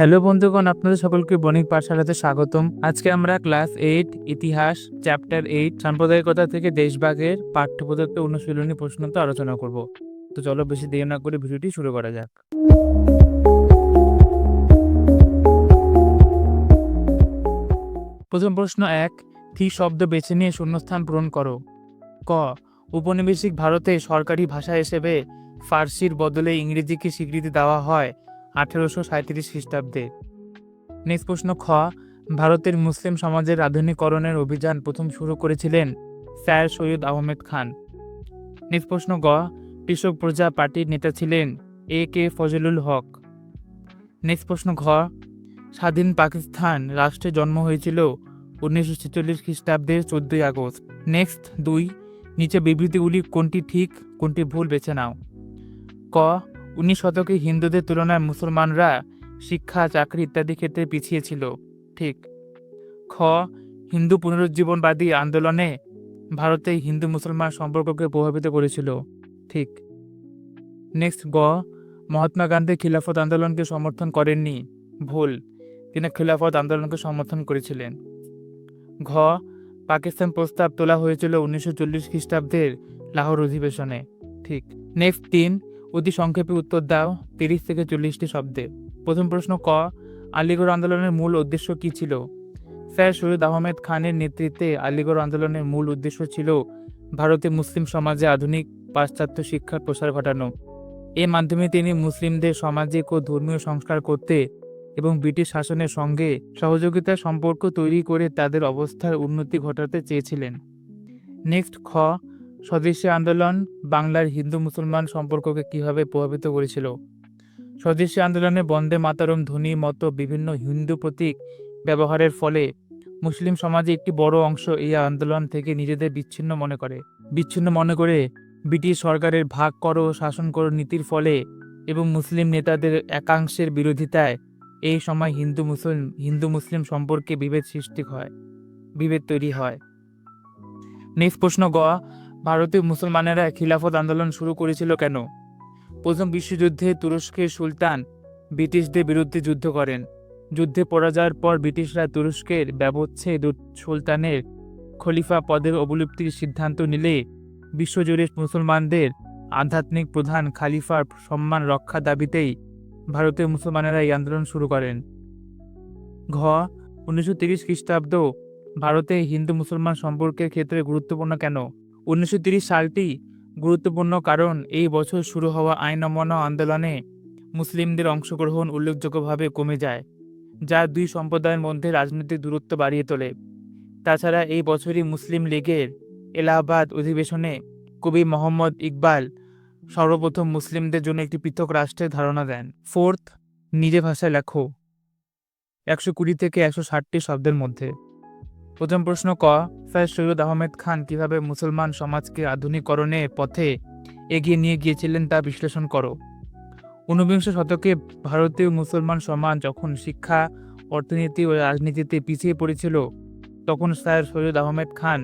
Hello বন্ধুগণ, আপনাদের সকলকে বণিক পাঠশালাতে স্বাগতম। আজকে আমরা ক্লাস এইট, ইতিহাস, চ্যাপ্টার এইট, সাম্প্রদায়িকতা থেকে দেশভাগের পাঠ্যপুস্তক অনুশীলনী প্রশ্ন তো আলোচনা করব। তো চলো বেশি দেরি না করে ভিডিওটি শুরু করা যাক। প্রথম প্রশ্ন এক, থি শব্দ বেছে নিয়ে শূন্যস্থান পূরণ করো। ক উপনিবেশিক ভারতে সরকারি ভাষা হিসেবে ফার্সির বদলে ইংরেজিকে স্বীকৃতি দেওয়া হয়। আঠেরোশো সাঁত্রিশ খ্রিস্টাব্দে। নেক্সট প্রশ্ন, খ, ভারতের মুসলিম সমাজের আধুনিকরণের অভিযান প্রথম শুরু করেছিলেন স্যার সৈয়দ আহমেদ খান। নেক্সট প্রশ্ন, গ, কৃষক প্রজা পার্টির নেতা ছিলেন এ কে ফজলুল হক। নেক্সট প্রশ্ন, ঘ, স্বাধীন পাকিস্তান রাষ্ট্রে জন্ম হয়েছিল উনিশশো ছেচল্লিশ খ্রিস্টাব্দের চোদ্দই আগস্ট। নেক্সট, দুই, নিচে বিবৃতিগুলি কোনটি ঠিক, কোনটি ভুল বেছে নাও। ক উনিশ শতকে হিন্দুদের তুলনায় মুসলমানরা শিক্ষা, চাকরি ইত্যাদি ক্ষেত্রে পিছিয়ে ছিল। ঠিক। খ, হিন্দু পুনরুজ্জীবনবাদী আন্দোলনে ভারতে হিন্দু মুসলমান সম্পর্ককে প্রভাবিত করেছিল। ঠিক। নেক্সট, গ, মহাত্মা গান্ধী খিলাফত আন্দোলনকে সমর্থন করেননি। ভুল। তিনি খিলাফত আন্দোলনকে সমর্থন করেছিলেন। ঘ, পাকিস্তান প্রস্তাব তোলা হয়েছিল উনিশশো চল্লিশ খ্রিস্টাব্দের লাহোর অধিবেশনে। ঠিক। নেক্সট, তিন অতি সংক্ষেপে উত্তর দাও, তিরিশ থেকে চল্লিশটি শব্দে। প্রথম প্রশ্ন, ক, আলিগড় আন্দোলনের মূল উদ্দেশ্য কী ছিল? স্যার সৈয়দ আহমেদ খানের নেতৃত্বে আলিগড় আন্দোলনের মূল উদ্দেশ্য ছিল ভারতে মুসলিম সমাজে আধুনিক পাশ্চাত্য শিক্ষার প্রসার ঘটানো। এর মাধ্যমে তিনি মুসলিমদের সামাজিক ও ধর্মীয় সংস্কার করতে এবং ব্রিটিশ শাসনের সঙ্গে সহযোগিতার সম্পর্ক তৈরি করে তাদের অবস্থার উন্নতি ঘটাতে চেয়েছিলেন। নেক্সট, খ স্বদেশী আন্দোলন বাংলার হিন্দু মুসলমান সম্পর্ককে কীভাবে প্রভাবিত করেছিল? স্বদেশী আন্দোলনে বন্দে মাতারম ধ্বনি মতো বিভিন্ন হিন্দু প্রতীক ব্যবহারের ফলে মুসলিম সমাজে একটি বড় অংশ এই আন্দোলন থেকে নিজেদের বিচ্ছিন্ন মনে করে। বিচ্ছিন্ন মনে করে ব্রিটিশ সরকারের ভাগ করো, শাসন করো নীতির ফলে এবং মুসলিম নেতাদের একাংশের বিরোধিতায় এই সময় হিন্দু মুসলিম হিন্দু মুসলিম সম্পর্কে বিভেদ সৃষ্টি হয়, বিভেদ তৈরি হয়। নেক্সট প্রশ্ন গ ভারতীয় মুসলমানেরা খিলাফত আন্দোলন শুরু করেছিল কেন? প্রথম বিশ্বযুদ্ধে তুরস্কের সুলতান ব্রিটিশদের বিরুদ্ধে যুদ্ধ করেন। যুদ্ধে পরাজয়ের পর ব্রিটিশরা তুরস্কের ব্যবচ্ছেদ সুলতানের খলিফা পদের অবলুপ্তির সিদ্ধান্ত নিলে বিশ্বজুড়ে মুসলমানদের আধ্যাত্মিক প্রধান খালিফার সম্মান রক্ষা দাবিতেই ভারতীয় মুসলমানেরা এই আন্দোলন শুরু করেন। ঘ, উনিশশো তিরিশ খ্রিস্টাব্দ ভারতে হিন্দু মুসলমান সম্পর্কের ক্ষেত্রে গুরুত্বপূর্ণ কেন? উনিশশো সালটি গুরুত্বপূর্ণ কারণ এই বছর শুরু হওয়া আইন অমান্য আন্দোলনে মুসলিমদের অংশগ্রহণ উল্লেখযোগ্যভাবে কমে যায়, যা দুই সম্প্রদায়ের মধ্যে রাজনৈতিক দূরত্ব বাড়িয়ে তোলে। তাছাড়া এই বছরই মুসলিম লীগের এলাহাবাদ অধিবেশনে কবি মোহাম্মদ ইকবাল সর্বপ্রথম মুসলিমদের জন্য একটি পৃথক রাষ্ট্রের ধারণা দেন। ফোর্থ নিজে ভাষায় লেখো। একশো কুড়ি থেকে একশো ষাটটি শব্দের মধ্যে। প্রথম প্রশ্ন ক, স্যার সৈয়দ আহমেদ খান কীভাবে মুসলমান সমাজকে আধুনিকরণের পথে এগিয়ে নিয়ে গিয়েছিলেন তা বিশ্লেষণ করো। ঊনবিংশ শতকে ভারতীয় মুসলমান সমাজ যখন শিক্ষা, অর্থনীতি ও রাজনীতিতে পিছিয়ে পড়েছিল, তখন স্যার সৈয়দ আহমেদ খান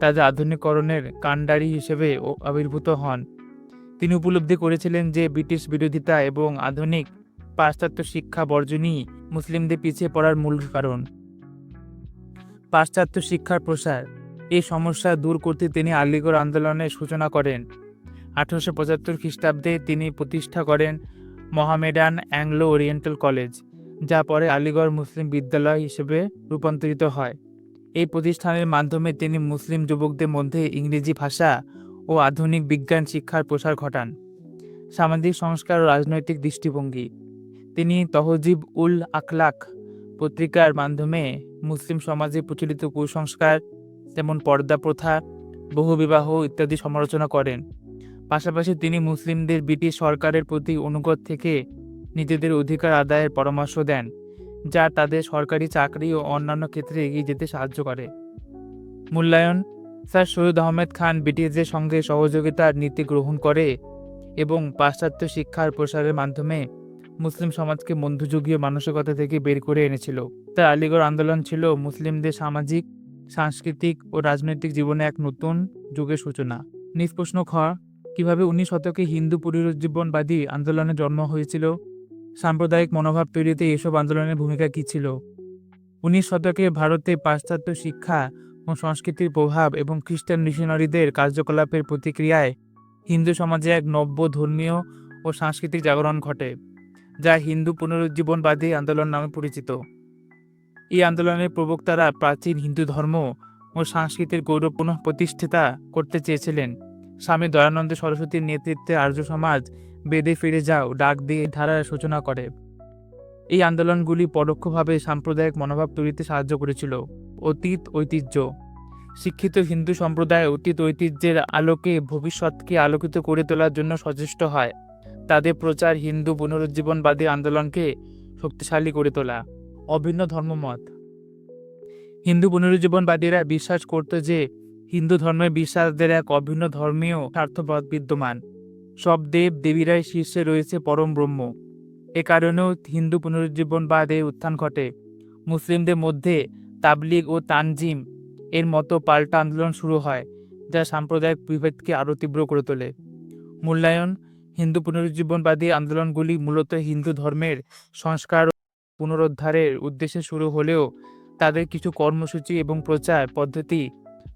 তাদের আধুনিকরণের কাণ্ডারি হিসেবে আবির্ভূত হন। তিনি উপলব্ধি করেছিলেন যে ব্রিটিশ বিরোধিতা এবং আধুনিক, পাশ্চাত্য শিক্ষা বর্জনই মুসলিমদের পিছিয়ে পড়ার মূল কারণ। পাশ্চাত্য শিক্ষার প্রসার। এই সমস্যা দূর করতে তিনি আলিগড় আন্দোলনের সূচনা করেন। আঠারোশো পঁচাত্তর খ্রিস্টাব্দে তিনি প্রতিষ্ঠা করেন মোহামেডান অ্যাংলো ওরিয়েন্টাল কলেজ, যা পরে আলিগড় মুসলিম বিদ্যালয় হিসেবে রূপান্তরিত হয়। এই প্রতিষ্ঠানের মাধ্যমে তিনি মুসলিম যুবকদের মধ্যে ইংরেজি ভাষা ও আধুনিক বিজ্ঞান শিক্ষার প্রসার ঘটান। সামাজিক সংস্কার ও রাজনৈতিক দৃষ্টিভঙ্গি। তিনি তহজিব উল আখলাক পত্রিকার মাধ্যমে মুসলিম সমাজে প্রচলিত কুসংস্কার, যেমন পর্দা প্রথা বহুবিবাহ ইত্যাদি সমালোচনা করেন। পাশাপাশি তিনি মুসলিমদের ব্রিটিশ সরকারের প্রতি অনুগত থেকে নিজেদের অধিকার আদায়ের পরামর্শ দেন, যা তাদের সরকারি চাকরি ও অন্যান্য ক্ষেত্রে এগিয়ে যেতে সাহায্য করে। মূল্যায়ন, স্যার সৈয়দ আহমেদ খান ব্রিটিশদের সঙ্গে সহযোগিতার নীতি গ্রহণ করে এবং পাশ্চাত্য শিক্ষার প্রসারের মাধ্যমে মুসলিম সমাজকে মধ্যযুগীয় মানসিকতা থেকে বের করে এনেছিল। তার আলিগড় আন্দোলন ছিল মুসলিমদের সামাজিক, সাংস্কৃতিক ও রাজনৈতিক জীবনে এক নতুন যুগের সূচনা। নিষ্প্রশ্ন খ, কীভাবে উনিশ শতকে হিন্দু পুনরুজ্জীবনবাদী আন্দোলনের জন্ম হয়েছিল? সাম্প্রদায়িক মনোভাব তৈরিতে এসব আন্দোলনের ভূমিকা কী ছিল? উনিশ শতকে ভারতে পাশ্চাত্য শিক্ষা ও সংস্কৃতির প্রভাব এবং খ্রিস্টান মিশনারিদের কার্যকলাপের প্রতিক্রিয়ায় হিন্দু সমাজে এক নব্য ধর্মীয় ও সাংস্কৃতিক জাগরণ ঘটে। যা হিন্দু পুনরুজ্জীবনবাদী আন্দোলন নামে পরিচিত। এই আন্দোলনের প্রবক্তারা প্রাচীন হিন্দু ধর্ম ও সংস্কৃতির গৌরবপূর্ণ প্রতিষ্ঠিতা করতে চেয়েছিলেন। স্বামী দয়ানন্দ সরস্বতীর নেতৃত্বে আর্য সমাজ বেদে ফিরে যাও, ডাক দিয়ে ধারার সূচনা করে। এই আন্দোলনগুলি পরোক্ষভাবে সাম্প্রদায়িক মনোভাব তৈরিতে সাহায্য করেছিল। অতীত ঐতিহ্য। শিক্ষিত হিন্দু সম্প্রদায় অতীত ঐতিহ্যের আলোকে ভবিষ্যৎকে আলোকিত করে তোলার জন্য সচেষ্ট হয়। তাদের প্রচার হিন্দু পুনরুজ্জীবনবাদী আন্দোলনকে শক্তিশালী করে তোলা। অভিন্ন ধর্মমত। হিন্দু পুনরুজ্জীবনবাদীরা বিশ্বাস করত যে হিন্দু ধর্মের বিশ্বাসদের এক অভিন্ন ধর্মীয় স্বার্থপদ বিদ্যমান। সব দেব দেবীরাই শীর্ষে রয়েছে পরম ব্রহ্ম। এ কারণেও হিন্দু পুনরুজ্জীবনবাদে উত্থান ঘটে। মুসলিমদের মধ্যে তাবলিগ ও তানজিম এর মতো পাল্টা আন্দোলন শুরু হয়, যা সাম্প্রদায়িক বিভেদকে আরও তীব্র করে তোলে। মূল্যায়ন হিন্দু পুনরুজ্জীবনবাদী আন্দোলনগুলি মূলত হিন্দু ধর্মের সংস্কার পুনরুদ্ধারের উদ্দেশ্যে শুরু হলেও তাদের কিছু কর্মসূচি এবং প্রচার পদ্ধতি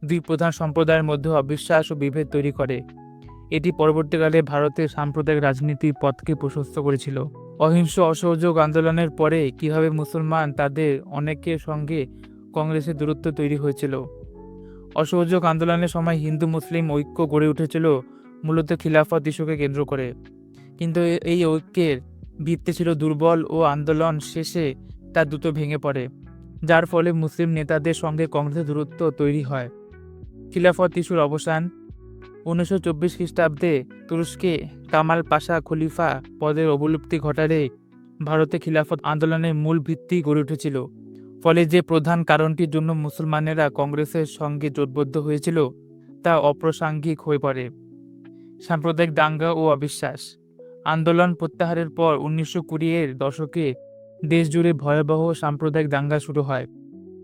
দুই প্রধান সম্প্রদায়ের মধ্যে অবিশ্বাস ও বিভেদ তৈরি করে। এটি পরবর্তীকালে ভারতের সাম্প্রদায়িক রাজনীতির পথকে প্রশস্ত করেছিল। অহিংস অসহযোগ আন্দোলনের পরে কীভাবে মুসলমান তাদের অনেকের সঙ্গে কংগ্রেসের দূরত্ব তৈরি হয়েছিল? অসহযোগ আন্দোলনের সময় হিন্দু মুসলিম ঐক্য গড়ে উঠেছিল মূলত খিলাফত ইস্যুকে কেন্দ্র করে। কিন্তু এই ঐক্যের ভিত্তি ছিল দুর্বল ও আন্দোলন শেষে তা দ্রুত ভেঙে পড়ে, যার ফলে মুসলিম নেতাদের সঙ্গে কংগ্রেসের দূরত্ব তৈরি হয়। খিলাফত ইস্যুর অবসান উনিশশো চব্বিশ খ্রিস্টাব্দে তুরস্কে কামাল পাশা খলিফা পদের অবলুপ্তি ঘটালে ভারতে খিলাফত আন্দোলনের মূল ভিত্তি গড়ে উঠেছিল। ফলে যে প্রধান কারণটির জন্য মুসলমানেরা কংগ্রেসের সঙ্গে জোটবদ্ধ হয়েছিল, তা অপ্রাসঙ্গিক হয়ে পড়ে। সাম্প্রদায়িক দাঙ্গা ও অবিশ্বাস। আন্দোলন প্রত্যাহারের পর উনিশশো কুড়ি এর দশকে দেশজুড়ে ভয়াবহ সাম্প্রদায়িক দাঙ্গা শুরু হয়।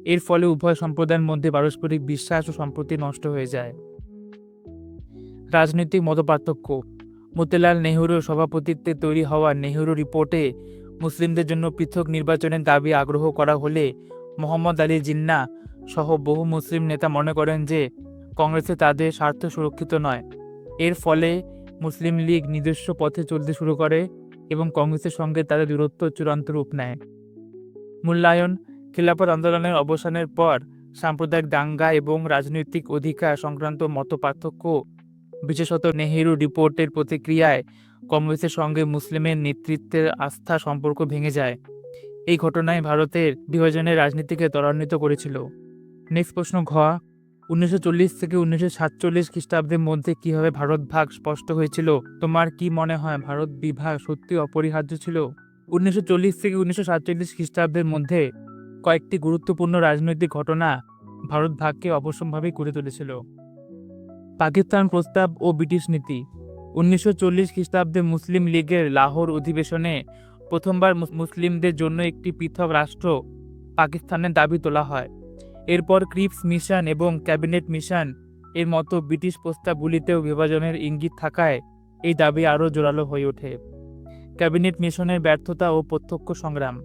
এর ফলে উভয় সম্প্রদায়ের মধ্যে পারস্পরিক বিশ্বাস ও সম্প্রতি নষ্ট হয়ে যায়। রাজনৈতিক মতপার্থক্য। মতিলাল নেহরুর সভাপতিত্বে তৈরি হওয়া নেহরু রিপোর্টে মুসলিমদের জন্য পৃথক নির্বাচনের দাবি আগ্রহ করা হলে মোহাম্মদ আলী জিন্না সহ বহু মুসলিম নেতা মনে করেন যে, কংগ্রেসে তাদের স্বার্থ সুরক্ষিত নয়। এর ফলে মুসলিম লীগ নিজস্ব পথে চলতে শুরু করে এবং কংগ্রেসের সঙ্গে তাদের দূরত্ব চূড়ান্ত রূপ নেয়। মূল্যায়ন, খিলাফত আন্দোলনের অবসানের পর সাম্প্রদায়িক দাঙ্গা এবং রাজনৈতিক অধিকার সংক্রান্ত মত পার্থক্য বিশেষত নেহেরু রিপোর্টের প্রতিক্রিয়ায় কংগ্রেসের সঙ্গে মুসলিমের নেতৃত্বের আস্থা সম্পর্ক ভেঙে যায়। এই ঘটনায় ভারতের বিভাজনের রাজনীতিকে ত্বরান্বিত করেছিল। নেক্সট প্রশ্ন, ঘ উনিশশো চল্লিশ থেকে উনিশশো সাতচল্লিশ খ্রিস্টাব্দের মধ্যে কীভাবে ভারত ভাগ স্পষ্ট হয়েছিল? তোমার কি মনে হয় ভারত বিভাগ সত্যি অপরিহার্য ছিল? উনিশশো চল্লিশ থেকে উনিশশো সাতচল্লিশ খ্রিস্টাব্দের মধ্যে কয়েকটি গুরুত্বপূর্ণ রাজনৈতিক ঘটনা ভারত ভাগকে অবশ্যম্ভাবী করে তুলেছিল। পাকিস্তান প্রস্তাব ও ব্রিটিশ নীতি। উনিশশো চল্লিশ খ্রিস্টাব্দে মুসলিম লীগের লাহোর অধিবেশনে প্রথমবার মুস- মুসলিমদের জন্য একটি পৃথক রাষ্ট্র পাকিস্তানের দাবি তোলা হয়। এরপর ক্রিপস মিশন এবং ক্যাবিনেট মিশন এর মতো ব্রিটিশ প্রস্তাবগুলিতেও বিভাজনের ইঙ্গিত থাকায় এই দাবি আরও জোরালো হয়ে ওঠে। ক্যাবিনেট মিশনের ব্যর্থতা ও প্রত্যক্ষ সংগ্রাম।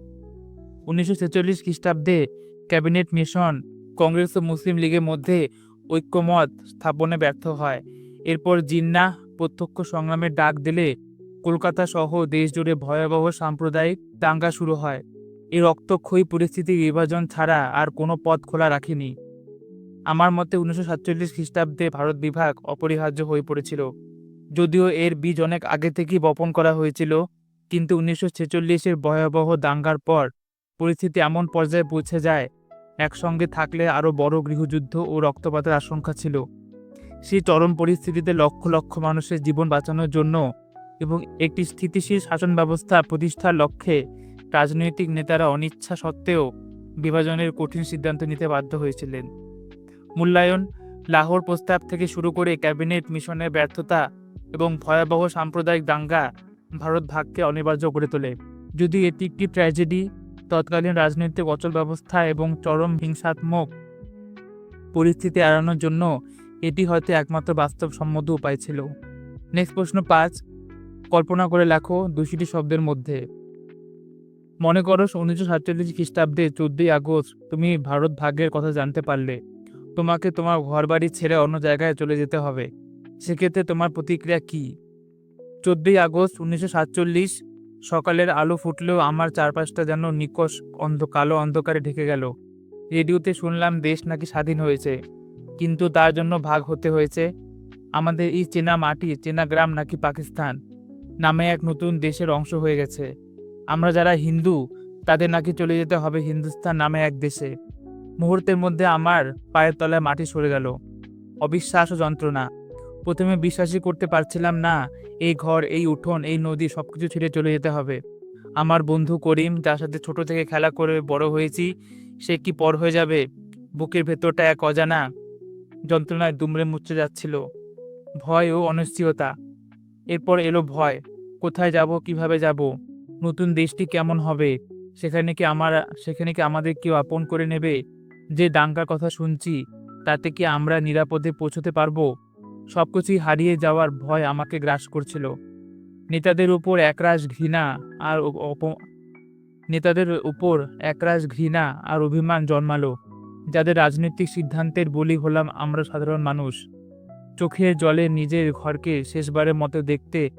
উনিশশো ছেচল্লিশ খ্রিস্টাব্দে ক্যাবিনেট মিশন কংগ্রেস ও মুসলিম লীগের মধ্যে ঐক্যমত স্থাপনে ব্যর্থ হয়। এরপর জিন্নাহ প্রত্যক্ষ সংগ্রামের ডাক দিলে কলকাতা সহ দেশজুড়ে ভয়াবহ সাম্প্রদায়িক দাঙ্গা শুরু হয়। এই রক্তক্ষয়ী পরিস্থিতি বিভাজন ছাড়া আর কোনো পথ খোলা রাখেনি। আমার মতে উনিশশো সাতচল্লিশ খ্রিস্টাব্দে ভারত বিভাগ অপরিহার্য হয়ে পড়েছিল। যদিও এর বীজ অনেক আগে থেকেই বপন করা হয়েছিল, কিন্তু উনিশশো ছেচল্লিশের ভয়াবহ দাঙ্গার পর পরিস্থিতি এমন পর্যায়ে পৌঁছে যায়, একসঙ্গে থাকলে আরও বড় গৃহযুদ্ধ ও রক্তপাতের আশঙ্কা ছিল। সেই চরম পরিস্থিতিতে লক্ষ লক্ষ মানুষের জীবন বাঁচানোর জন্য এবং একটি স্থিতিশীল শাসন ব্যবস্থা প্রতিষ্ঠার লক্ষ্যে রাজনৈতিক নেতারা অনিচ্ছা সত্ত্বেও বিভাজনের কঠিন সিদ্ধান্ত নিতে বাধ্য হয়েছিলেন। মূল্যায়ন, লাহোর প্রস্তাব থেকে শুরু করে ক্যাবিনেট মিশনের ব্যর্থতা এবং ভয়াবহ সাম্প্রদায়িক দাঙ্গা ভারত ভাগকে অনিবার্য করে তোলে। যদি এটি একটি ট্র্যাজেডি, তৎকালীন রাজনৈতিক অচল ব্যবস্থা এবং চরম হিংসাত্মক পরিস্থিতি এড়ানোর জন্য এটি হয়তো একমাত্র বাস্তবসম্মত উপায় ছিল। নেক্সট প্রশ্ন পাঁচ, কল্পনা করে লেখো দুশিটি শব্দের মধ্যে। মনে করো উনিশশো সাতচল্লিশ খ্রিস্টাব্দে চোদ্দই আগস্ট তুমি ভারত ভাগ্যের কথা জানতে পারলে। তোমাকে তোমার ঘরবাড়ি ছেড়ে অন্য জায়গায় চলে যেতে হবে। সেক্ষেত্রে তোমার প্রতিক্রিয়া কি? চোদ্দই আগস্ট উনিশশো সাতচল্লিশ সকালের আলো ফুটলেও আমার চারপাশটা যেন নিকশ অন্ধ, কালো অন্ধকারে ঢেকে গেল। রেডিওতে শুনলাম দেশ নাকি স্বাধীন হয়েছে, কিন্তু তার জন্য ভাগ হতে হয়েছে। আমাদের এই চেনা মাটি, চেনা গ্রাম নাকি পাকিস্তান, নামে এক নতুন দেশের অংশ হয়ে গেছে। আমরা যারা হিন্দু, তাদের নাকি চলে যেতে হবে হিন্দুস্তান নামে এক দেশে। মুহূর্তের মধ্যে আমার পায়ের তলায় মাটি সরে গেল। অবিশ্বাস ও যন্ত্রণা। প্রথমে বিশ্বাসই করতে পারছিলাম না, এই ঘর, এই উঠোন, এই নদী সবকিছু ছেড়ে চলে যেতে হবে। আমার বন্ধু করিম, যার সাথে ছোট থেকে খেলা করে বড় হয়েছি, সে কি পর হয়ে যাবে? বুকের ভেতরটা এক অজানা যন্ত্রণায় দুমড়ে মুচড়ে যাচ্ছিল। ভয় ও অনিশ্চয়তা। এরপর এলো ভয়, কোথায় যাব, কীভাবে যাব? নতুন দেশটি কেমন হবে? সেখানে কি আমার, সেখানে কি আমাদের কেউ আপন করে নেবে? যে দাঙ্গার কথা শুনছি, তাতে কি আমরা নিরাপদে পৌঁছতে পারব? সবকিছুই হারিয়ে যাওয়ার ভয় আমাকে গ্রাস করছিল। নেতাদের উপর একরাশ ঘৃণা আর নেতাদের উপর একরাশ ঘৃণা আর অভিমান জন্মালো। যাদের রাজনৈতিক সিদ্ধান্তের বলি হলাম আমরা সাধারণ মানুষ। চোখের জলে নিজের ঘরকে শেষবারের মতো দেখতে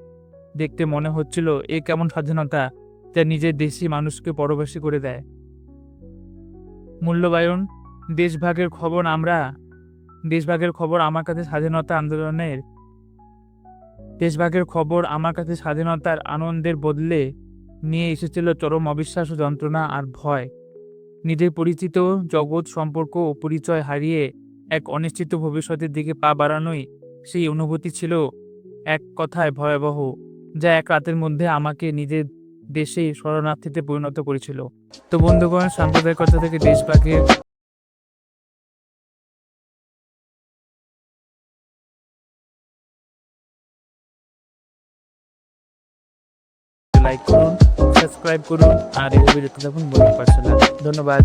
দেখতে মনে হচ্ছিল এ কেমন স্বাধীনতা যা নিজের দেশি মানুষকে পরবাসী করে দেয়। মূল্যবায়ন, দেশভাগের খবর আমরা, দেশভাগের খবর আমার কাছে স্বাধীনতা আন্দোলনের। দেশভাগের খবর আমার কাছে স্বাধীনতার আনন্দের বদলে নিয়ে এসেছিল চরম অবিশ্বাস ও যন্ত্রণা আর ভয়। নিজের পরিচিত জগৎ সম্পর্ক ও পরিচয় হারিয়ে এক অনিশ্চিত ভবিষ্যতের দিকে পা বাড়ানোই সেই অনুভূতি ছিল এক কথায় ভয়াবহ। যা এক রাতের মধ্যে আমাকে নিজের দেশে শরণার্থীতে পরিণত করেছিল। তো বন্ধুগণ সাম্প্রদায়িকতা থেকে দেশভাগের লাইক করুন সাবস্ক্রাইব করুন, আর এই ভিডিওটা দেখুন পার্সোনাল ধন্যবাদ।